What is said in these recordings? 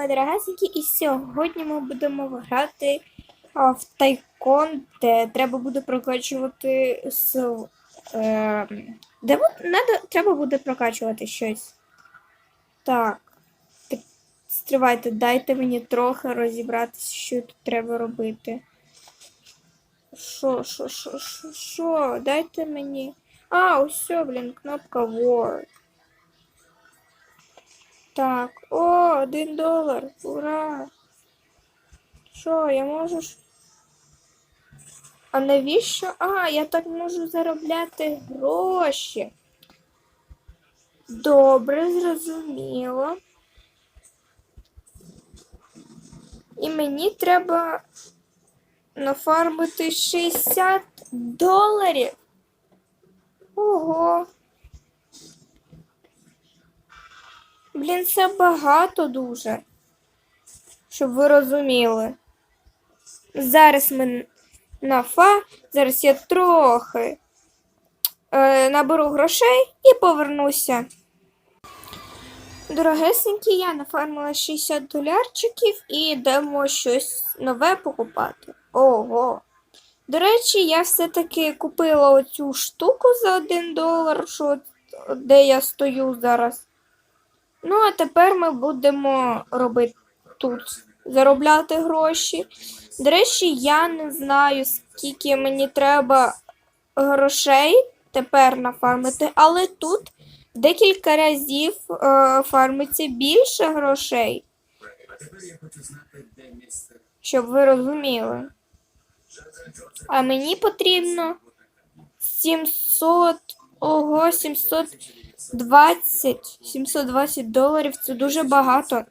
мої дорогесенькі, і сьогодні ми будемо грати а, в тайкон, де треба буде прокачувати с, е, де надо, треба буде прокачувати щось. Так. Стривайте, дайте мені трохи розібратися, що тут треба робити. Що, що, що, що, що? Дайте мені. А, ось, блін, кнопка Word. Так, о, один долар. Ура! Що, я можу. А навіщо? А, я так можу заробляти гроші. Добре, зрозуміло. І мені треба нафармити 60 доларів. Ого. Блін, це багато дуже. Щоб ви розуміли. Зараз ми на фа, зараз я трохи е, наберу грошей і повернуся. Дорогесенькі, я нафармила 60 долярчиків і йдемо щось нове покупати. Ого. До речі, я все-таки купила оцю штуку за 1 долар, що, де я стою зараз. Ну, а тепер ми будемо робити тут заробляти гроші. До речі, я не знаю, скільки мені треба грошей тепер нафармити, але тут декілька разів е, фармиться більше грошей, щоб ви розуміли. А мені потрібно 700, ого, 720, 720 доларів. Це дуже багато.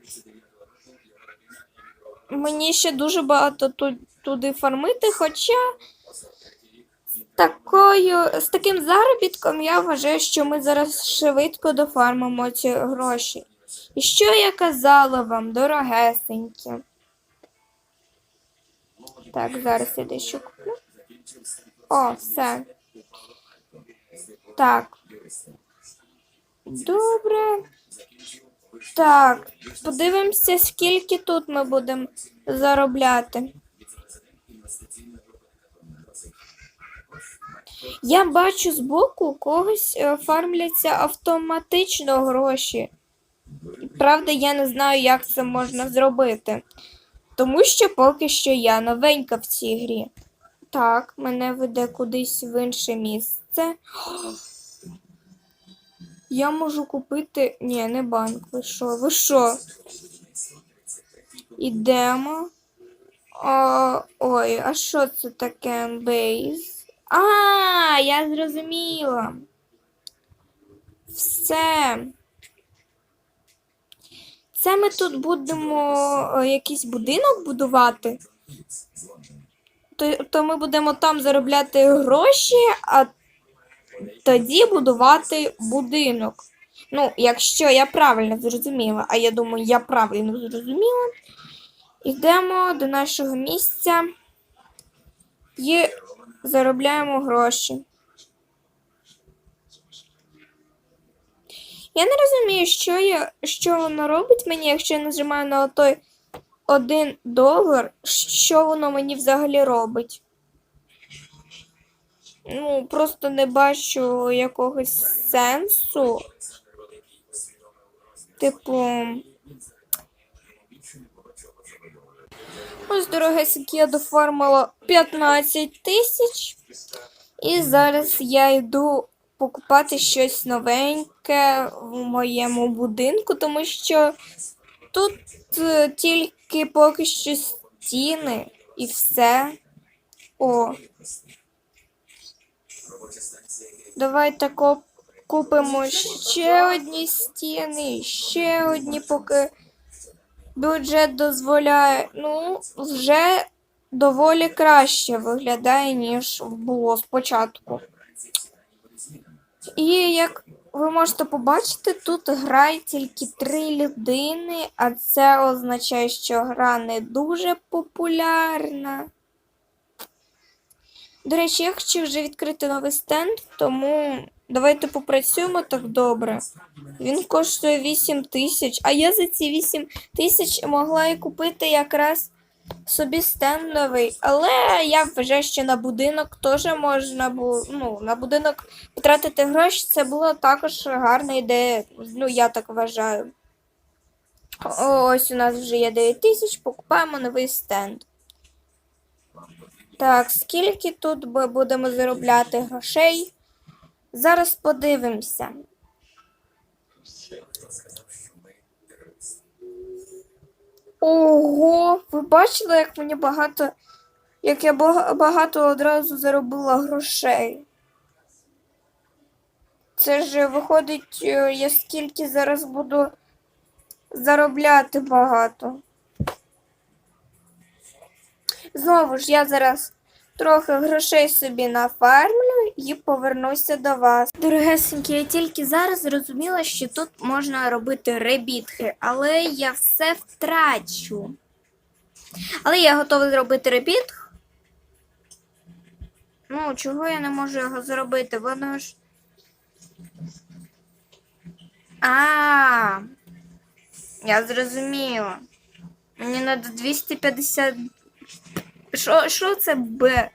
Мені ще дуже багато туди фармити, хоча такою, з таким заробітком я вважаю, що ми зараз швидко дофармимо ці гроші. І що я казала вам, дорогесенькі? Так, зараз я дещо куплю. О, все. Так. Добре. Так, подивимося, скільки тут ми будемо заробляти. Я бачу збоку у когось е, фармляться автоматично гроші. Правда, я не знаю, як це можна зробити. Тому що поки що я новенька в цій грі. Так, мене веде кудись в інше місце. Я можу купити. Ні, не банк. Ви що? Ви що? Ідемо. О, ой, а що це таке бейз? А, я зрозуміла. Все. Це ми тут будемо е, якийсь будинок будувати. То, то ми будемо там заробляти гроші, а тоді будувати будинок. Ну, якщо я правильно зрозуміла, а я думаю, я правильно зрозуміла, йдемо до нашого місця і заробляємо гроші. Я не розумію, що, я, що воно робить мені, якщо я нажимаю на той один долар, що воно мені взагалі робить. Ну, просто не бачу якогось сенсу. Типу. Ось, дорогесенькі, я дофармила 15 тисяч. І зараз я йду покупати щось новеньке в моєму будинку, тому що тут е, тільки поки що стіни і все. О. Давайте купимо ще одні стіни, ще одні, поки бюджет дозволяє. Ну, вже доволі краще виглядає, ніж було спочатку. І як ви можете побачити, тут грає тільки три людини, а це означає, що гра не дуже популярна. До речі, я хочу вже відкрити новий стенд, тому Давайте попрацюємо так добре. Він коштує 8 тисяч, а я за ці 8 тисяч могла і купити якраз собі стенд новий. Але я вважаю, що на будинок теж можна було. Ну, на будинок потратити гроші, це була також гарна ідея. Ну, я так вважаю. Ось у нас вже є 9 тисяч, покупаємо новий стенд. Так, скільки тут ми будемо заробляти грошей? Зараз подивимося. Ого, ви бачили, як мені багато, як я багато одразу заробила грошей. Це ж виходить, е, я скільки зараз буду заробляти багато. Знову ж я зараз трохи грошей собі нафармлю і повернуся до вас. Дорогесенькі, я тільки зараз зрозуміла, що тут можна робити ребітки, але я все втрачу. Але я готова зробити ребітг. Ну, чого я не можу його зробити? Воно ж. А, я зрозуміла. Мені треба 250 що, що це Б?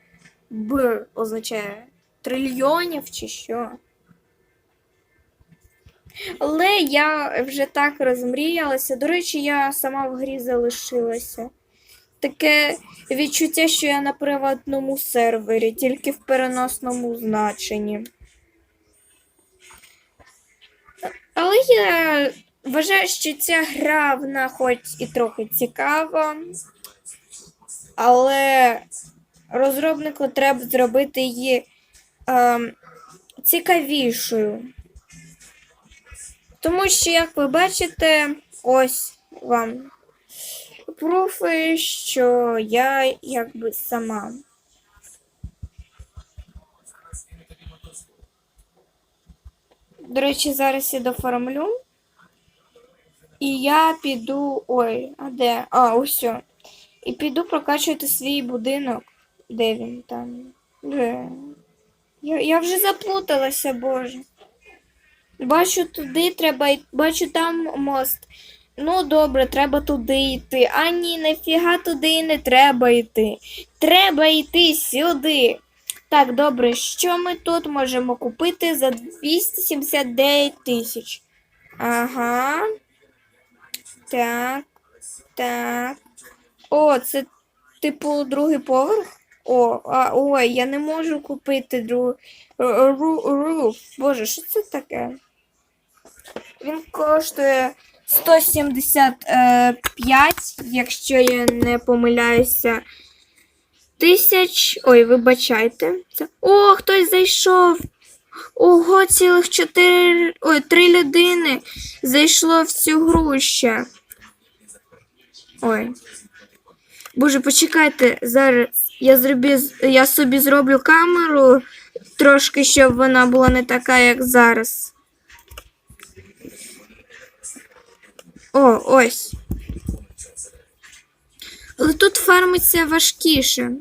Б означає? Трильйонів чи що? Але я вже так розмріялася. До речі, я сама в грі залишилася. Таке відчуття, що я на приватному сервері, тільки в переносному значенні. Але я вважаю, що ця гра, вона хоч і трохи цікава. Але розробнику треба зробити її ем, цікавішою. Тому що, як ви бачите, ось вам пруфи, що я якби сама. До речі, зараз я доформлю. І я піду. Ой, а де? А, ось. І піду прокачувати свій будинок. Де він там? Де? Я, я вже заплуталася, боже. Бачу туди треба йти. Бачу там мост. Ну, добре, треба туди йти. А ні, нафіга туди не треба йти. Треба йти сюди. Так, добре, що ми тут можемо купити за 279 тисяч? Ага. Так. Так. О, це типу другий поверх? О, а, ой, я не можу купити другий руф. Боже, що це таке? Він коштує 175, якщо я не помиляюся. Тисяч. Ой, вибачайте. Це... О, хтось зайшов. Ого, цілих чотири. Ой, три людини зайшло в цю гру ще. Ой. Боже, почекайте, зараз я зробі, я собі зроблю камеру трошки, щоб вона була не така, як зараз. О, ось. Але тут фармиться важкіше.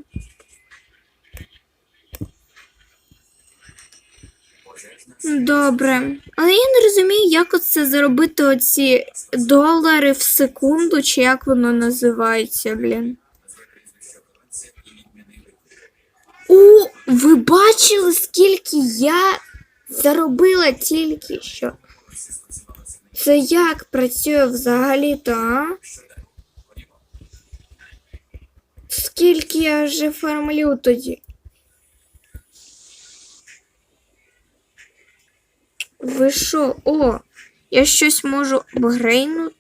Добре. Але я не розумію, як оце заробити оці долари в секунду, чи як воно називається, блін. О, ви бачили, скільки я заробила тільки що? Це як працює взагалі-то, а? Скільки я вже фармлю тоді? Ви що? О, я щось можу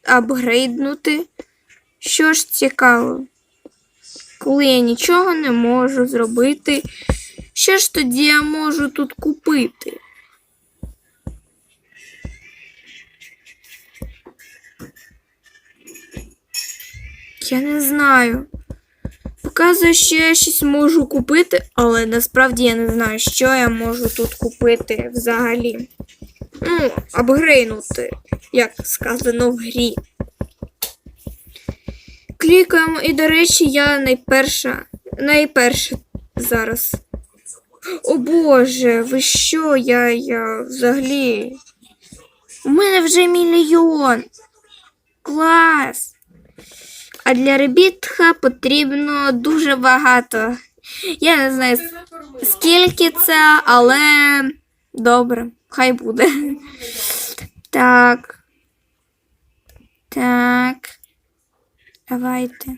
апгрейднути. Що ж цікаво? Коли я нічого не можу зробити, що ж тоді я можу тут купити? Я не знаю. Показує, що я щось можу купити, але насправді я не знаю, що я можу тут купити взагалі. Ну, апгрейнути, як сказано в грі. Клікаємо, і, до речі, я найперша, найперша зараз. О Боже, ви що? Я, я взагалі. У мене вже мільйон. Клас. А для ребітха потрібно дуже багато. Я не знаю, скільки це, але добре, хай буде. Так. Так. Давайте.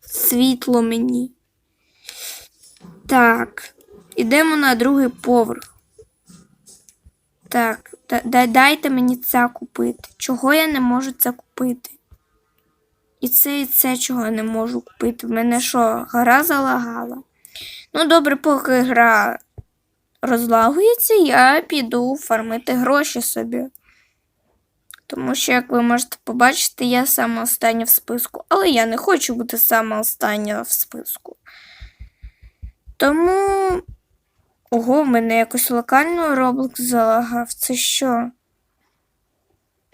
Світло мені. Так. Ідемо на другий поверх. Так, да- да- дайте мені це купити. Чого я не можу це купити? І це, і це чого я не можу купити. В мене що, гра залагала? Ну, добре, поки гра розлагується, я піду фармити гроші собі. Тому що, як ви можете побачити, я сама остання в списку. Але я не хочу бути сама остання в списку. Тому. Ого, в мене якось локально Roblox залагав. Це що?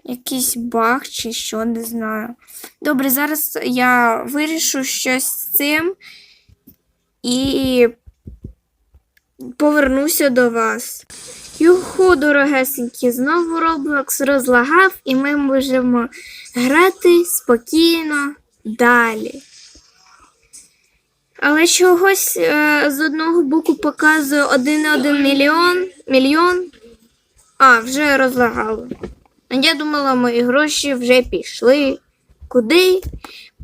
Якийсь баг чи що, не знаю. Добре, зараз я вирішу щось з цим і повернуся до вас. Юху, дорогесенькі, знову Roblox розлагав, і ми можемо грати спокійно далі. Але чогось е, з одного боку показує 1,1 мільйон. Мільйон. А, вже розлагало. Я думала, мої гроші вже пішли. Куди?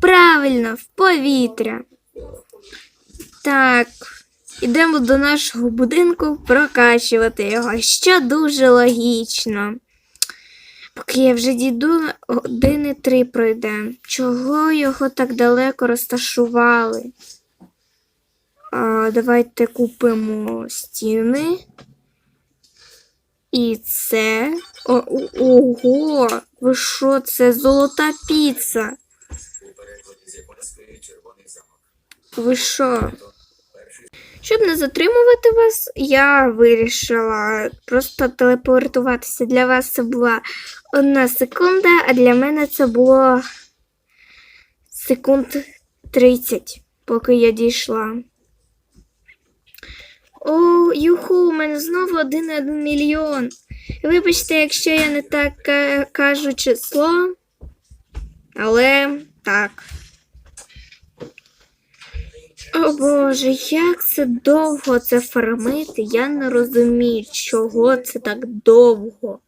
Правильно, в повітря. Так, ідемо до нашого будинку прокачувати його, що дуже логічно. Поки я вже дійду, години три пройде. Чого його так далеко розташували? А, давайте купимо стіни. І це. О, ого! Ви що, це золота піца? Ви що? Щоб не затримувати вас, я вирішила просто телепортуватися. Для вас це була одна секунда, а для мене це було секунд 30, поки я дійшла. О, юху, у мене знову один мільйон. Вибачте, якщо я не так е, кажу число, але так. О Боже, як це довго це фармити? Я не розумію, чого це так довго.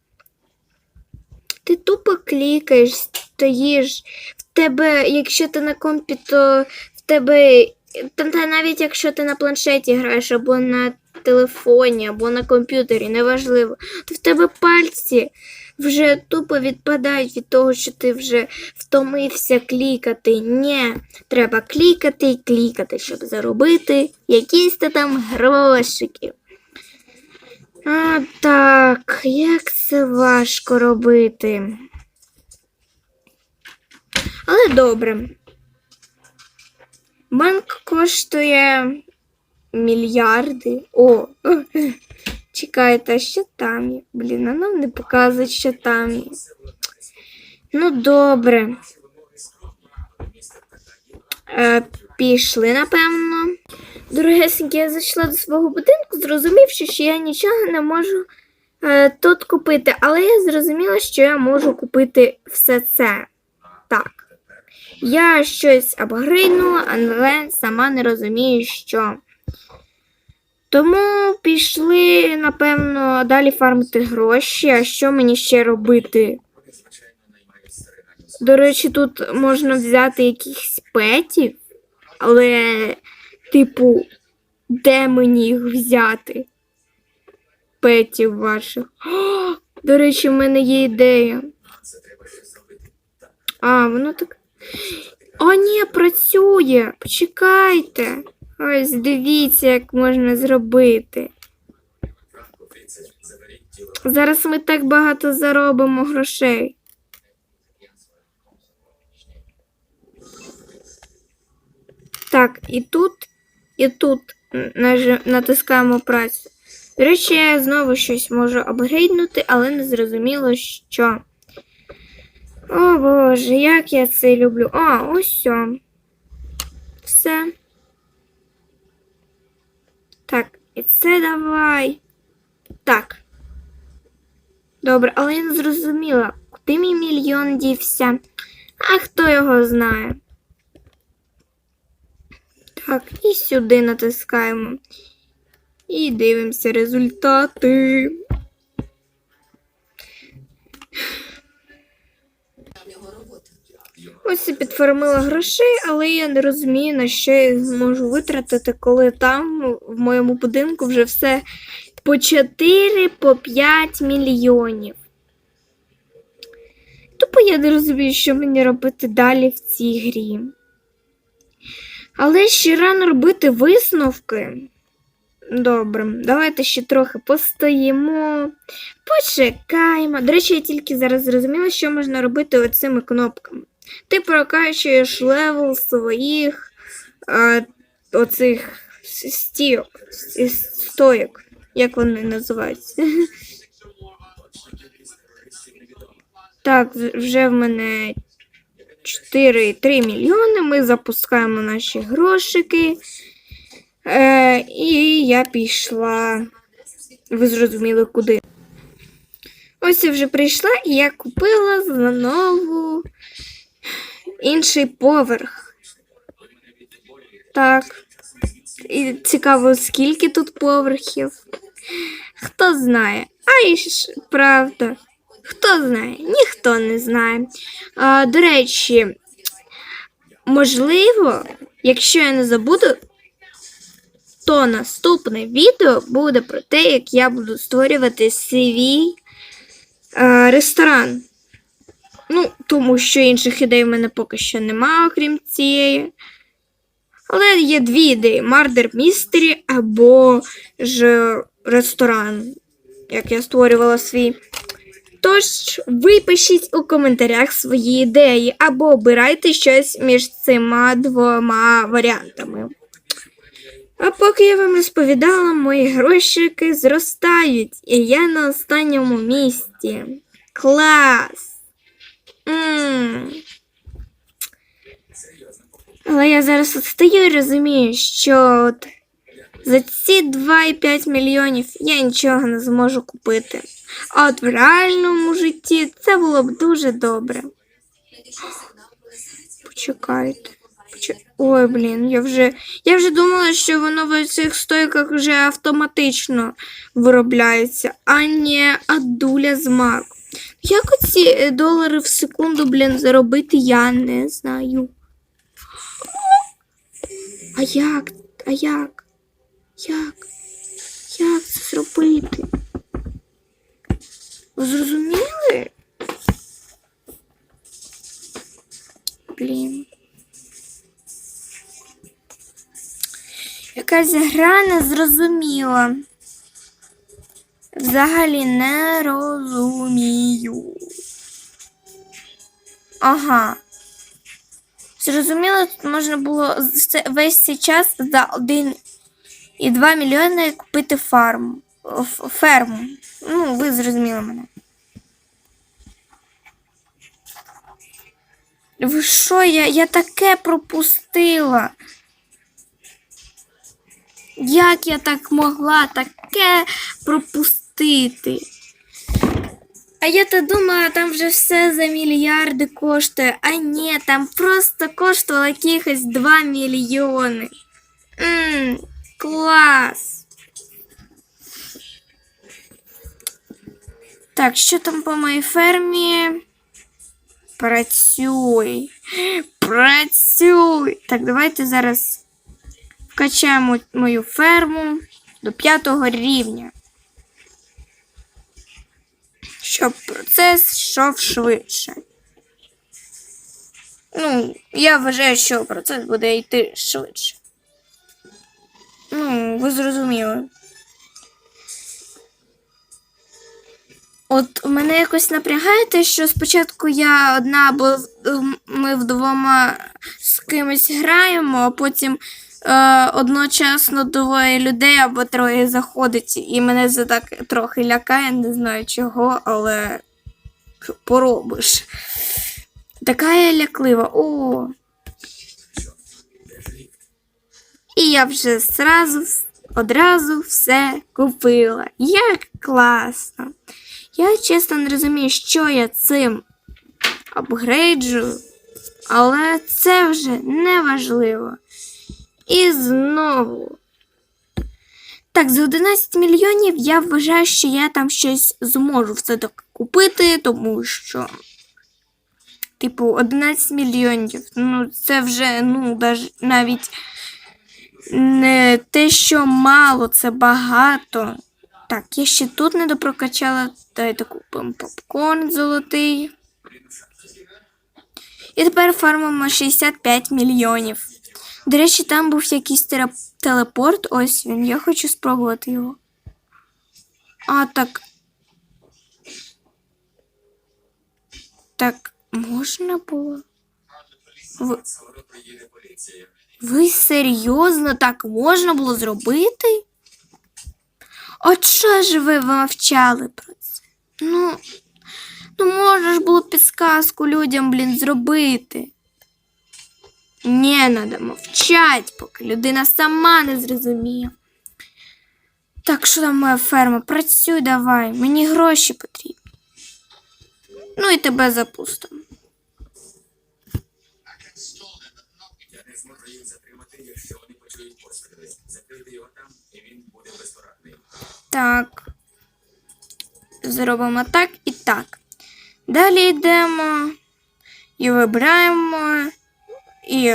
Ти тупо клікаєш, стоїш. В тебе, якщо ти на компі, то в тебе. Та, та навіть якщо ти на планшеті граєш, або на телефоні, або на комп'ютері, неважливо, то в тебе пальці вже тупо відпадають від того, що ти вже втомився клікати. Ні, треба клікати і клікати, щоб заробити якісь то там грошики. А так, як це важко робити. Але добре. Банк коштує мільярди. О, чекайте, а що там є? Блін, а нам не показують, що там є. Ну, добре. Е, пішли, напевно. Дорогесенькі, я зайшла до свого будинку, зрозумівши, що я нічого не можу е, тут купити. Але я зрозуміла, що я можу купити все це. Так. Я щось апгрейднула, але сама не розумію, що. Тому пішли, напевно, далі фармити гроші. А що мені ще робити? До речі, тут можна взяти якихось петів, але, типу, де мені їх взяти? Петів ваших. О, до речі, в мене є ідея. А, воно так. О, ні, працює. Почекайте. Ось дивіться, як можна зробити. Зараз ми так багато заробимо грошей. Так, і тут, і тут натискаємо працю. До речі, я знову щось можу апгрейднути, але не зрозуміло, що. О Боже, як я це люблю. А, ось все. Все. Так, і це давай. Так. Добре, але я не зрозуміла, куди мій мільйон дівся. А хто його знає? Так, і сюди натискаємо. І дивимося результати. Ось і підформила грошей, але я не розумію, на що я їх зможу витратити, коли там в моєму будинку вже все по 4 по 5 мільйонів. Тупо я не розумію, що мені робити далі в цій грі. Але ще рано робити висновки. Добре, давайте ще трохи постоїмо, почекаємо. До речі, я тільки зараз зрозуміла, що можна робити оцими кнопками. Ти прокачуєш левел своїх а, оцих с- стійок, стоїк, як вони називаються. Так, вже в мене 4,3 мільйони. Ми запускаємо наші грошики. Е, і я пішла. Ви зрозуміли куди. Ось я вже прийшла і я купила знову інший поверх. Так. І цікаво, скільки тут поверхів. Хто знає? А і ж правда. Хто знає? Ніхто не знає. А, до речі, можливо, якщо я не забуду, то наступне відео буде про те, як я буду створювати свій е, ресторан. Ну, тому що інших ідей в мене поки що немає, окрім цієї. Але є дві ідеї: Мардер Містері або ж ресторан, як я створювала свій. Тож, ви пишіть у коментарях свої ідеї або обирайте щось між цими двома варіантами. А поки я вам розповідала, мої грошики зростають, і я на останньому місці. Клас! Але я зараз от і розумію, що от за ці 2,5 мільйонів я нічого не зможу купити. А от в реальному житті це було б дуже добре. Почекайте. Ой, блін, я вже, я вже думала, що воно в цих стойках вже автоматично виробляється, а не адуля з мак. Як оці е, долари в секунду, блін, заробити, я не знаю. А як? А як? Як? Як це зробити? Ви зрозуміли? Блін. Якась гра незрозуміла. Взагалі не розумію. Ага. Зрозуміло, тут можна було весь цей час за 1,2 мільйони купити фарму. Ферму. Ну, ви зрозуміли мене. Ви що, я, я таке пропустила? Як я так могла таке пропустити? А я то думала, там вже все за мільярди коштує. А ні, там просто коштувало якихось 2 мільйони. Ммм, клас. Так, що там по моїй фермі? Працюй. Працюй. Так, давайте зараз вкачаємо мою ферму до п'ятого рівня. Щоб процес йшов швидше. Ну, я вважаю, що процес буде йти швидше. Ну, ви зрозуміли. От мене якось напрягає те, що спочатку я одна, бо ми вдвома з кимось граємо, а потім е, одночасно двоє людей або троє заходить, і мене це так трохи лякає, не знаю чого, але поробиш. Така я ляклива. О. І я вже зразу одразу все купила. Як класно. Я чесно не розумію, що я цим апгрейджую, але це вже не важливо. І знову. Так, за 11 мільйонів я вважаю, що я там щось зможу все таки купити, тому що. Типу, 11 мільйонів. Ну, це вже, ну, навіть не те, що мало, це багато. Так, я ще тут не допрокачала. Давайте купимо попкорн золотий. І тепер фармимо 65 мільйонів. До речі, там був якийсь телепорт. Ось він. Я хочу спробувати його. А, так. Так, можна було? Ви, ви серйозно так можна було зробити? От що ж ви мовчали про це? Ну, ну можна ж було підсказку людям, блін, зробити. Не надо мовчать, поки людина сама не зрозуміє. Так, що там моя ферма? Працюй давай, мені гроші потрібні. Ну і тебе запустимо. Так. Зробимо так і так. Далі йдемо і вибираємо і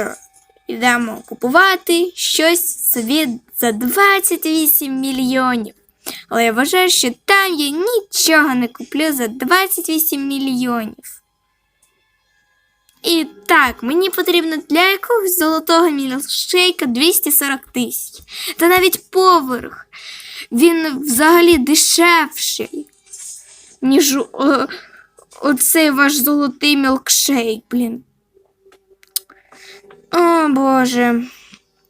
йдемо купувати щось собі за 28 мільйонів. Але я вважаю, що там я нічого не куплю за 28 мільйонів. І так, мені потрібно для якогось золотого мілшейка 240 тисяч. Та навіть поверх. Він взагалі дешевший, ніж о, оцей ваш золотий мілкшейк, блін. О Боже.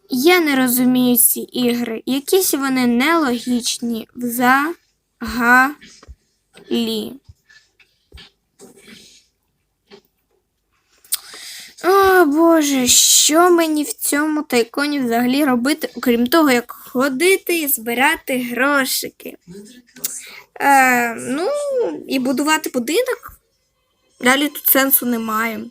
Я не розумію ці ігри. Якісь вони нелогічні взагалі. О Боже, що мені в цьому тайконі взагалі робити, окрім того, як ходити і збирати грошики? Е, ну, і будувати будинок. Далі тут сенсу немає.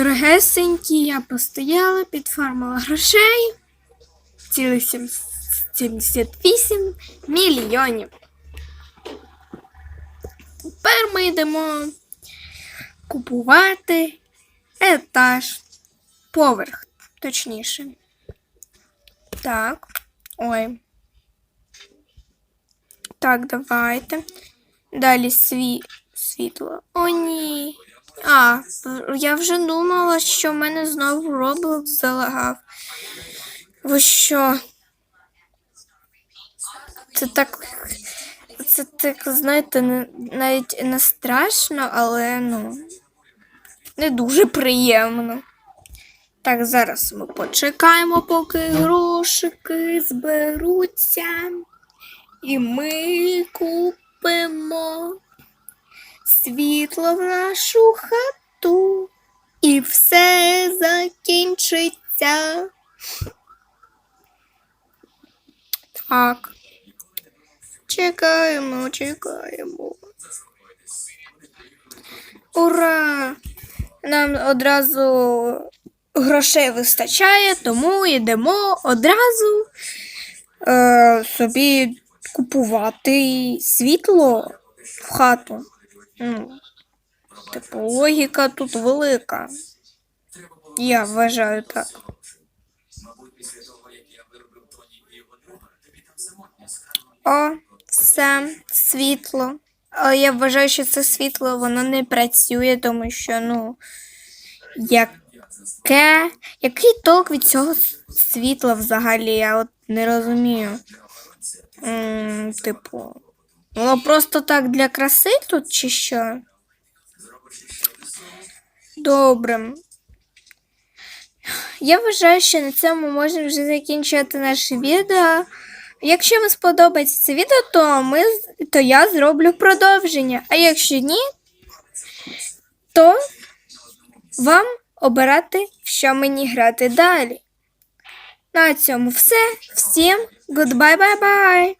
Дорогесенькі, я постояла, підфармила грошей. Цілих сім- 78 мільйонів. Тепер ми йдемо купувати етаж. Поверх, точніше. Так. Ой. Так, давайте. Далі сві... світло. О, ні. А, я вже думала, що в мене знову Roblox залагав. Ви що? Це так. Це так, знаєте, навіть не страшно, але ну. Не дуже приємно. Так, зараз ми почекаємо, поки грошики зберуться. І ми купимо світло в нашу хату. І все закінчиться. Так. Чекаємо, чекаємо. Ура! Нам одразу грошей вистачає, тому йдемо одразу е, собі купувати світло в хату. Ну, типу, логіка тут велика. Я вважаю так. О, все, світло. Але я вважаю, що це світло воно не працює, тому що, ну, яке, який толк від цього світла взагалі? Я от не розумію. М, типу, воно просто так для краси тут чи що? Добре. Я вважаю, що на цьому можна вже закінчувати наше відео. Якщо вам сподобається це відео, то, ми, то я зроблю продовження. А якщо ні, то вам обирати, що мені грати далі. На цьому все. Всім goodbye, bye bye!